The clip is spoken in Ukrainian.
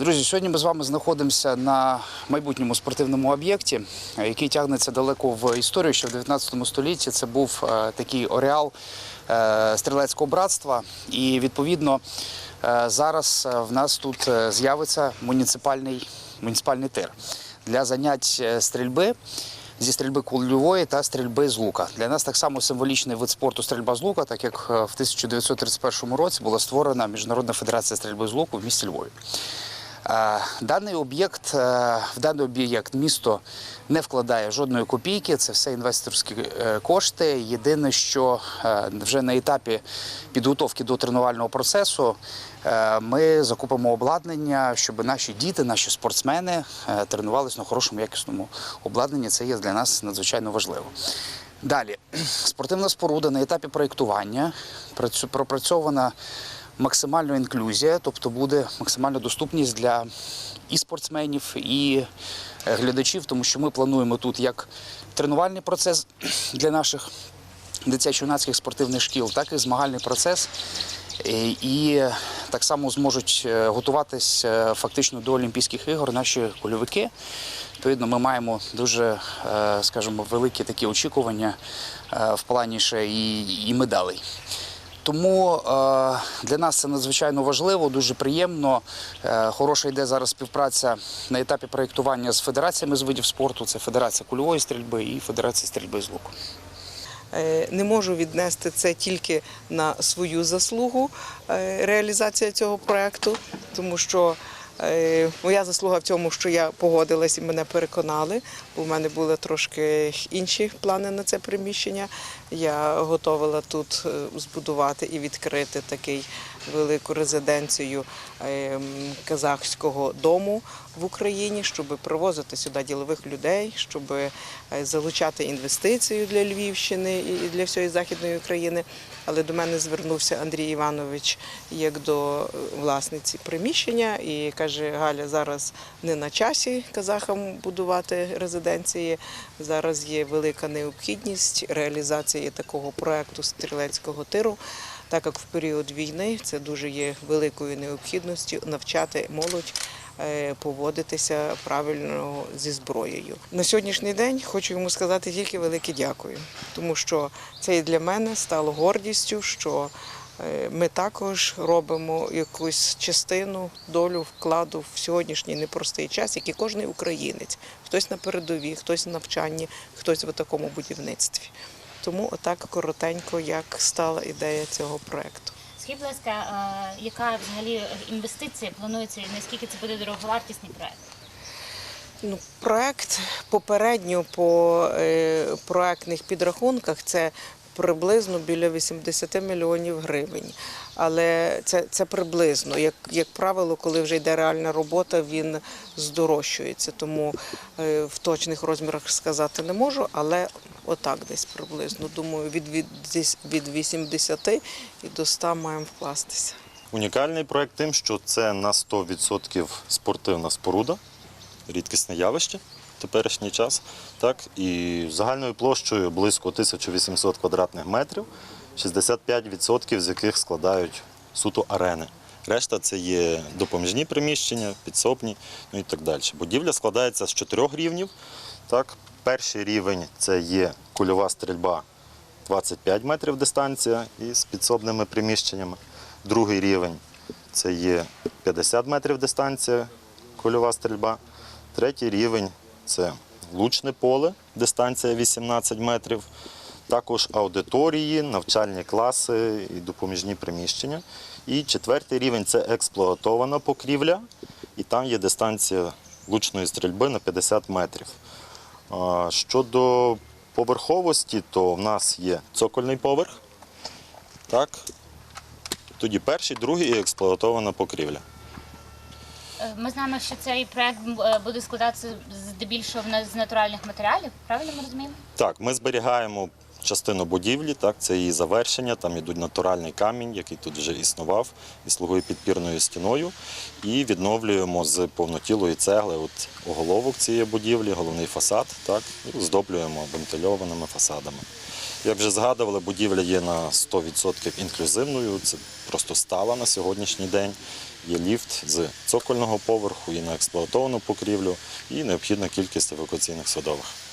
Друзі, сьогодні ми з вами знаходимося на майбутньому спортивному об'єкті, е, який тягнеться далеко в історію. Ще в 19 столітті це був е, такий оріал е, стрілецького братства. І відповідно е, зараз е, в нас тут е, з'явиться муніципальний, муніципальний тир для занять е, стрільби. Зі стрільби кульової та стрільби з лука. Для нас так само символічний вид спорту стрільба з лука, так як е, в 1931 році була створена Міжнародна федерація стрільби з луку в місті Львові. Е, Даний об'єкт, е, в даний об'єкт місто не вкладає жодної копійки, це все інвесторські е, кошти. Єдине, що вже на етапі підготовки до тренувального процесу ми закупимо обладнання, щоб наші діти, наші спортсмени тренувалися на хорошому якісному обладнанні. Це є для нас надзвичайно важливо. Далі, спортивна споруда на етапі проєктування пропрацьована максимальна інклюзія, тобто буде максимальна доступність для і спортсменів, і е, глядачів, тому що ми плануємо тут як тренувальний процес для наших дитячо-юнацьких спортивних шкіл, так і змагальний процес. Е, І так само зможуть е, готуватись фактично до Олімпійських ігор наші кульовики. Відповідно, ми маємо дуже, скажімо, великі такі очікування в плані ще і, і медалей. Тому е, для нас це надзвичайно важливо, дуже приємно. Е, хороша йде зараз співпраця на етапі проєктування з федераціями з видів спорту. Це Федерація кульової стрільби і Федерація стрільби з луку. Е, Не можу віднести це тільки на свою заслугу реалізація цього проекту, тому що моя заслуга в цьому, що я погодилась і мене переконали, бо в мене були трошки інші плани на це приміщення. Я готувала тут е, збудувати і відкрити такий велику резиденцію е, казахського дому в Україні, щоб привозити сюди ділових людей, щоб е, залучати інвестицію для Львівщини і для всієї західної України. Але до мене звернувся Андрій Іванович як до е, власниці приміщення і каже: Галя, зараз не на часі казахам будувати резиденції. Зараз є велика необхідність реалізації такого проекту стрілецького тиру. Так як в період війни це дуже є великою необхідністю навчати молодь е, поводитися правильно зі зброєю. На сьогоднішній день хочу йому сказати тільки велике дякую, тому що це і для мене стало гордістю, що ми також робимо якусь частину, долю вкладу в сьогоднішній непростий час, як і кожен українець. Хтось на передовій, хтось на навчанні, хтось в такому будівництві. Тому отак коротенько, як стала ідея цього проекту. Скажіть, будь ласка, е, яка взагалі інвестиція планується і наскільки це буде дороговартісний проект? Ну, проект попередньо по е, проектних підрахунках це приблизно біля 80 мільйонів гривень. Але це, це приблизно. Як, як правило, коли вже йде реальна робота, він здорожчується. Тому е, в точних розмірах сказати не можу, але отак десь приблизно. Думаю, від, від, від 80 і до 100 маємо вкластися. Унікальний проект тим, що це на 100% спортивна споруда, рідкісне явище теперішній час. Так, і загальною площею близько 1800 квадратних метрів, 65% з яких складають суто арени. Решта це є допоміжні приміщення, підсобні, ну і так далі. Будівля складається з чотирьох рівнів. Так, перший рівень це є кульова стрільба 25 метрів дистанція із підсобними приміщеннями. Другий рівень це є 50 метрів дистанція, кульова стрільба. Третій рівень це лучне поле, дистанція 18 метрів. Також аудиторії, навчальні класи і допоміжні приміщення. І четвертий рівень це експлуатована покрівля, і там є дистанція лучної стрільби на 50 метрів. Щодо поверховості, то в нас є цокольний поверх. Так. Тоді перший, другий і експлуатована покрівля. Е, Ми знаємо, що цей проект е, буде складатися здебільшого з натуральних матеріалів. Правильно ми розуміємо? Так, ми зберігаємо частину будівлі, так, це її завершення. Там йдуть натуральний камінь, який тут вже існував і слугує підпірною стіною. І відновлюємо з повнотілої цегли от оголовок цієї будівлі, головний фасад, так, і оздоблюємо вентильованими фасадами. Як вже згадували, будівля є на 100% інклюзивною, це просто стала на сьогоднішній день. Є ліфт з цокольного поверху і на експлуатовану покрівлю, і необхідна кількість евакуаційних садових.